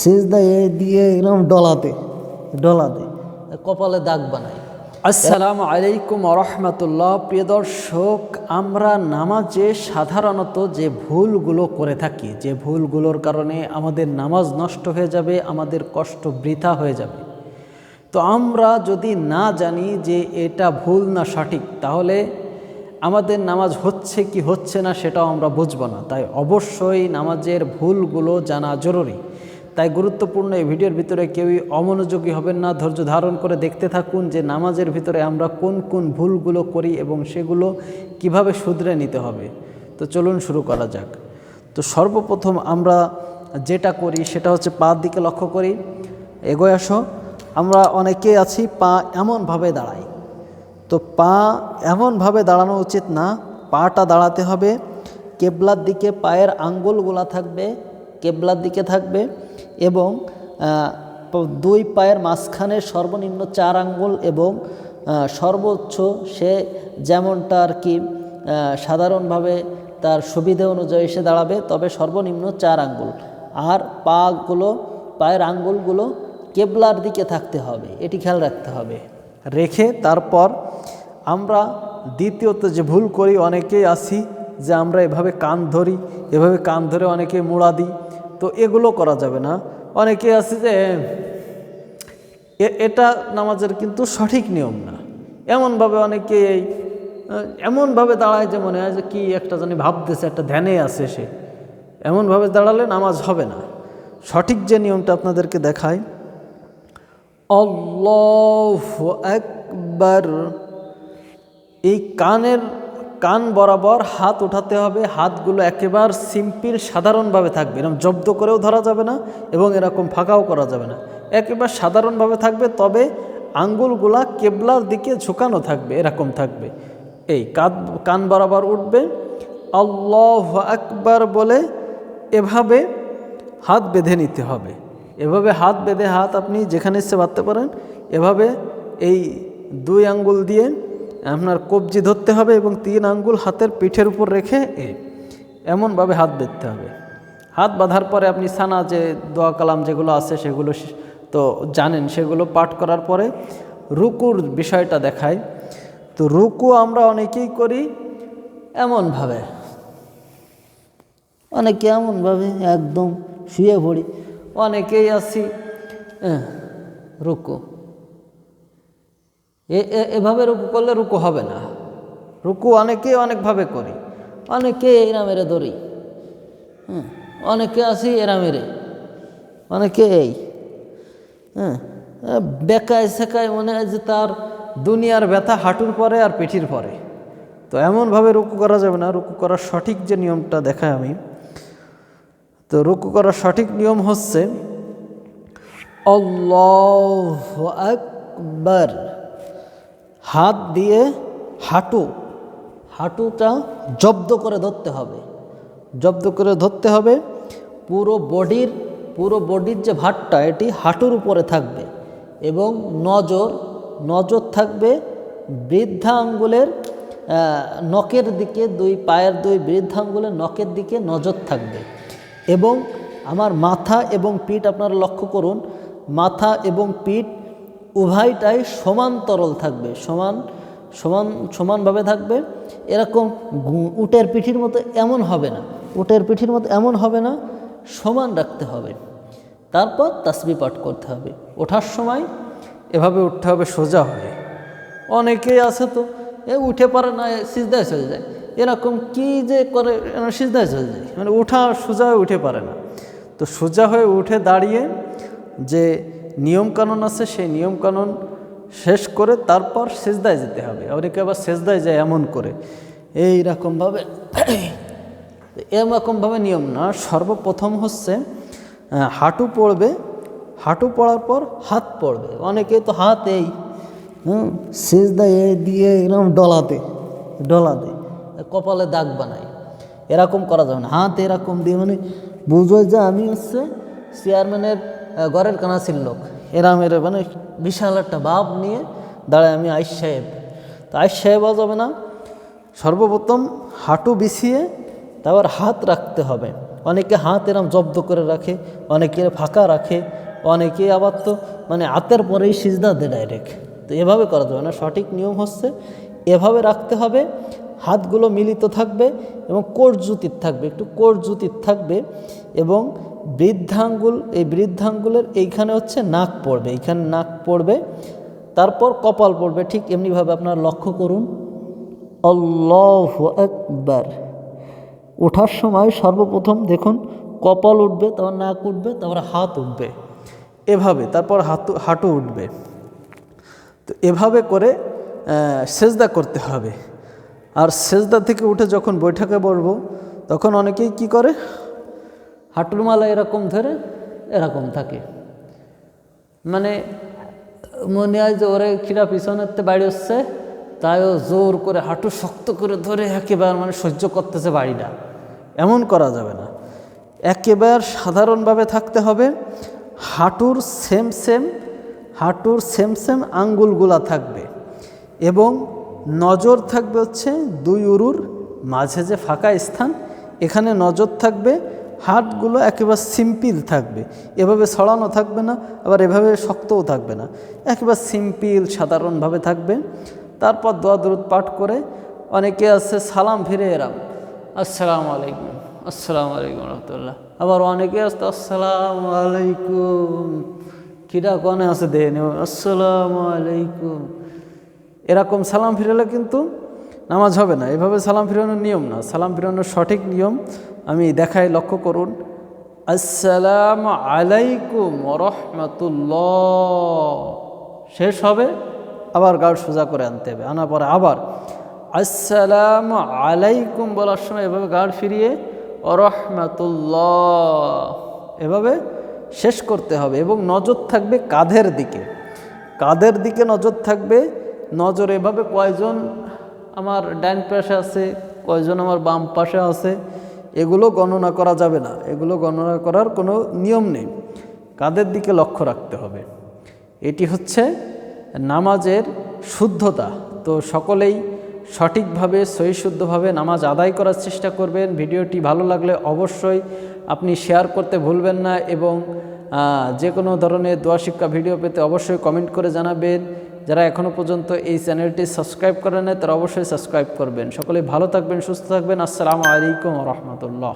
সেজদা এ দিয়ে এরকম ডলাতে ডলাতে। কপালে দাগ বানায় আসসালামু আলাইকুম রহমতুল্লাহ। প্রিয় দর্শক, আমরা নামাজে সাধারণত যে ভুলগুলো করে থাকি, যে ভুলগুলোর কারণে আমাদের নামাজ নষ্ট হয়ে যাবে, আমাদের কষ্ট বৃথা হয়ে যাবে। তো আমরা যদি না জানি যে এটা ভুল না সঠিক, তাহলে আমাদের নামাজ হচ্ছে কি হচ্ছে না সেটাও আমরা বুঝব না। তাই অবশ্যই নামাজের ভুলগুলো জানা জরুরি। তাই গুরুত্বপূর্ণ এই ভিডিওর ভিতরে কেউই অমনোযোগী হবেন না, ধৈর্য ধারণ করে দেখতে থাকুন যে নামাজের ভিতরে আমরা কোন কোন ভুলগুলো করি এবং সেগুলো কীভাবে শুধরে নিতে হবে। তো চলুন শুরু করা যাক। তো সর্বপ্রথম আমরা যেটা করি সেটা হচ্ছে পা দিকে লক্ষ্য করি। এগোয় আসো। আমরা অনেকে আছি, পা এমনভাবে দাঁড়াই। তো পা এমনভাবে দাঁড়ানো উচিত না, পাটা দাঁড়াতে হবে। কেবলার দিকে পায়ের আঙ্গুলগুলা থাকবে, কেবলার দিকে থাকবে। এবং দুই পায়ের মাঝখানে সর্বনিম্ন চার আঙ্গুল এবং সর্বোচ্চ সে যেমনটা আর কি সাধারণভাবে তার সুবিধে অনুযায়ী সে দাঁড়াবে, তবে সর্বনিম্ন চার আঙ্গুল। আর পাগুলো, পায়ের আঙ্গুলগুলো কেবলার দিকে থাকতে হবে, এটি খেয়াল রাখতে হবে। রেখে তারপর আমরা দ্বিতীয়ত যে ভুল করি, অনেকেই আসি যে আমরা এভাবে কান ধরি, এভাবে কান ধরে অনেকে মোড়া দিই। তো এগুলো করা যাবে না। অনেকে আছে যে এটা নামাজের কিন্তু সঠিক নিয়ম না। এমনভাবে অনেকে এই এমনভাবে দাঁড়ায় যে মনে হয় যে কী একটা জানি ভাবতেছে, একটা ধ্যানে আছে সে। এমনভাবে দাঁড়ালে নামাজ হবে না। সঠিক যে নিয়মটা আপনাদেরকে দেখায় অল্লাহ একবার এই কানের কান বরাবর হাত উঠাতে হবে, হাতগুলো একেবারে সিম্পল সাধারণভাবে থাকবে। এরকম জব্দ করেও ধরা যাবে না এবং এরকম ফাঁকাও করা যাবে না। একেবারে সাধারণভাবে থাকবে, তবে আঙ্গুলগুলা কেবলার দিকে ঝুঁকানো থাকবে, এরকম থাকবে। এই কান কান বরাবর উঠবে, আল্লাহ আকবার বলে এভাবে হাত বেঁধে নিতে হবে। এভাবে হাত বেঁধে হাত আপনি যেখানে ইচ্ছে বাঁধতে পারেন, এভাবে এই দুই আঙ্গুল দিয়ে আপনার কবজি ধরতে হবে এবং তিন আঙ্গুল হাতের পিঠের উপর রেখে এ এমনভাবে হাত বেঁধতে হবে। হাত বাঁধার পরে আপনি সানা যে দোয়া কালাম যেগুলো আছে সেগুলো তো জানেন সেগুলো পাঠ করার পরে রুকুর বিষয়টা দেখায় তো রুকু আমরা অনেকেই করি এমনভাবে। অনেকে এমনভাবে একদম শুয়ে পড়ি। অনেকেই আছি হ্যাঁ, রুকু। এভাবে রুকু করলে রুকু হবে না। রুকু অনেকে অনেকভাবে করি। অনেকে এরা মেরে ধরি। হ্যাঁ অনেকে আসি এরা মেরে অনেকে এই। হ্যাঁ বেকায় সেকায় মনে হয় যে তার দুনিয়ার ব্যথা হাঁটুর পরে আর পিঠির পরে। তো এমনভাবে রুকু করা যাবে না। রুকু করার সঠিক যে নিয়মটা দেখায় আমি। তো রুকু করার সঠিক নিয়ম হচ্ছে, আল্লাহ আকবার। হাত দিয়ে হাঁটু, হাঁটুটা জব্দ করে ধরতে হবে। জব্দ করে ধরতে হবে। পুরো বডির পুরো বডির যে ভাতটা এটি হাঁটুর উপরে থাকবে এবং নজর নজর থাকবে বৃদ্ধা আঙ্গুলের নখের দিকে, দুই পায়ের দুই বৃদ্ধা আঙ্গুলের নখের দিকে নজর থাকবে এবং আমার মাথা এবং পিঠ আপনারা লক্ষ্য করুন, মাথা এবং পিঠ উভয়টাই সমান্তরল থাকবে, সমান সমান, সমানভাবে থাকবে। এরকম উটের পিঠির মতো এমন হবে না। উটের পিঠির মতো এমন হবে না, সমান রাখতে হবে। তারপর তাসবি পাঠ করতে হবে। ওঠার সময় এভাবে উঠতে হবে, সোজা হয়ে। অনেকেই আছে তো, এ উঠে পারে না সিজদায় চলে যায়। এরকম কি যে করে এরা সিজদায় চলে যায়। মানে উঠা সোজা হয়ে উঠে পারে না। তো সোজা হয়ে উঠে দাঁড়িয়ে যে নিয়মকানুন আছে, সেই নিয়মকানুন শেষ করে তারপর সেজদায় যেতে হবে। অনেকে আবার সেজদায় যায় এমন করে। এই রকমভাবে এরকমভাবে নিয়ম না। সর্বপ্রথম হচ্ছে হাঁটু পড়বে, হাঁটু পড়ার পর হাত পড়বে। অনেকে তো হাত এই হুম সিজদা এ দিয়ে এরকম ডলাতে ডলাতে, কপালে দাগ বানায়। এরকম করা যাবে না। হাত এরকম দিয়ে মানে বুঝো যে আমি হচ্ছে চেয়ারম্যানের ঘরের কানাসির লোক। এরাম এর মানে বিশাল একটা ভাব নিয়ে দাঁড়ায় আমি আইস সাহেব। তো আইস সাহেবও যাবে না। সর্বপ্রথম হাঁটু বিছিয়ে তারপর হাত রাখতে হবে। অনেকে হাত এরম জব্দ করে রাখে, অনেকে ফাঁকা রাখে, অনেকে আবার তো মানে হাতের পরেই সিজদা দেয় ডাইরেক্ট তো এভাবে করা যাবে না। সঠিক নিয়ম হচ্ছে এভাবে রাখতে হবে হাতগুলো মিলিত থাকবে এবং কোট জুতির থাকবে, একটু কোট জুতির থাকবে এবং বৃদ্ধাঙ্গুল, এই বৃদ্ধাঙ্গুলের এইখানে হচ্ছে নাক পড়বে, এইখানে নাক পড়বে, তারপর কপাল পড়বে, ঠিক এমনিভাবে আপনারা লক্ষ্য করুন। আল্লাহ একবার ওঠার সময় সর্বপ্রথম দেখুন, কপাল উঠবে, তারপর নাক উঠবে, তারপর হাত উঠবে। এভাবে, তারপর হাতু, হাঁটু উঠবে। তো এভাবে করে সেজদা করতে হবে। আর সেজদা থেকে উঠে যখন বৈঠকে বসবো, তখন অনেকেই কি করে? হাঁটুর মালা এরকম ধরে এরকম থাকে। মানে মনে হয় যে ওরে কিরা পিছনেতে বাড়ি হচ্ছে, তাইও জোর করে হাঁটু শক্ত করে ধরে একেবারে মানে সহ্য করতেছে বাড়িটা। এমন করা যাবে না। একেবারে সাধারণভাবে থাকতে হবে, হাঁটুর সেম সেম হাঁটুর সেম সেম আঙ্গুলগুলা থাকবে এবং নজর থাকবে হচ্ছে দুই উরুর মাঝে যে ফাঁকা স্থান, এখানে নজর থাকবে, হাটগুলো একেবারে সিম্পিল থাকবে। এভাবে ছড়ানো থাকবে না, আবার এভাবে শক্তও থাকবে না। একেবারে সিম্পিল, সাধারণভাবে থাকবে। তারপর দোয়া দরুদ পাঠ করে অনেকে আছে, সালাম ফিরে এরাম আসসালামু আলাইকুম আসসালামু আলাইকুম রহমতুল্লাহ। আবার অনেকে আছে, আসসালামু আলাইকুম। কিরা কনে আছে দেয় আসসালামু আলাইকুম। এরকম সালাম ফিরালে কিন্তু নামাজ হবে না। এভাবে সালাম ফিরানোর নিয়ম না। সালাম ফিরানোর সঠিক নিয়ম আমি দেখাই, লক্ষ্য করুন। আসসালাম আলাইকুম রহমতুল্লাহ শেষ হবে, আবার গাড় সোজা করে আনতে হবে। আনার পরে আবার, আসসালাম আলাইকুম বলার সময় এভাবে গাড় ফিরিয়ে রহমতুল্লাহ এভাবে শেষ করতে হবে। এবং নজর থাকবে কাঁধের দিকে। কাঁধের দিকে নজর থাকবে নজর এভাবে কয়জন আমার ডান পাশে আছে, কয়জন আমার বাম পাশে আছে, এগুলো গণনা করা যাবে না। এগুলো গণনা করার কোনো নিয়ম নেই। কাদের দিকে লক্ষ্য রাখতে হবে? এটি হচ্ছে নামাজের শুদ্ধতা। তো সকলেই সঠিকভাবে, সহিশুদ্ধভাবে নামাজ আদায় করার চেষ্টা করবেন। ভিডিওটি ভালো লাগলে অবশ্যই আপনি শেয়ার করতে ভুলবেন না এবং যে কোনো ধরনের দোয়া শিক্ষা ভিডিও পেতে অবশ্যই কমেন্ট করে জানাবেন। যারা এখনও পর্যন্ত এই চ্যানেলটি সাবস্ক্রাইব করে নেয় তারা অবশ্যই সাবস্ক্রাইব করবেন। সকলে ভালো থাকবেন, সুস্থ থাকবেন। আসসালামু আলাইকুম রহমতুল্লাহ।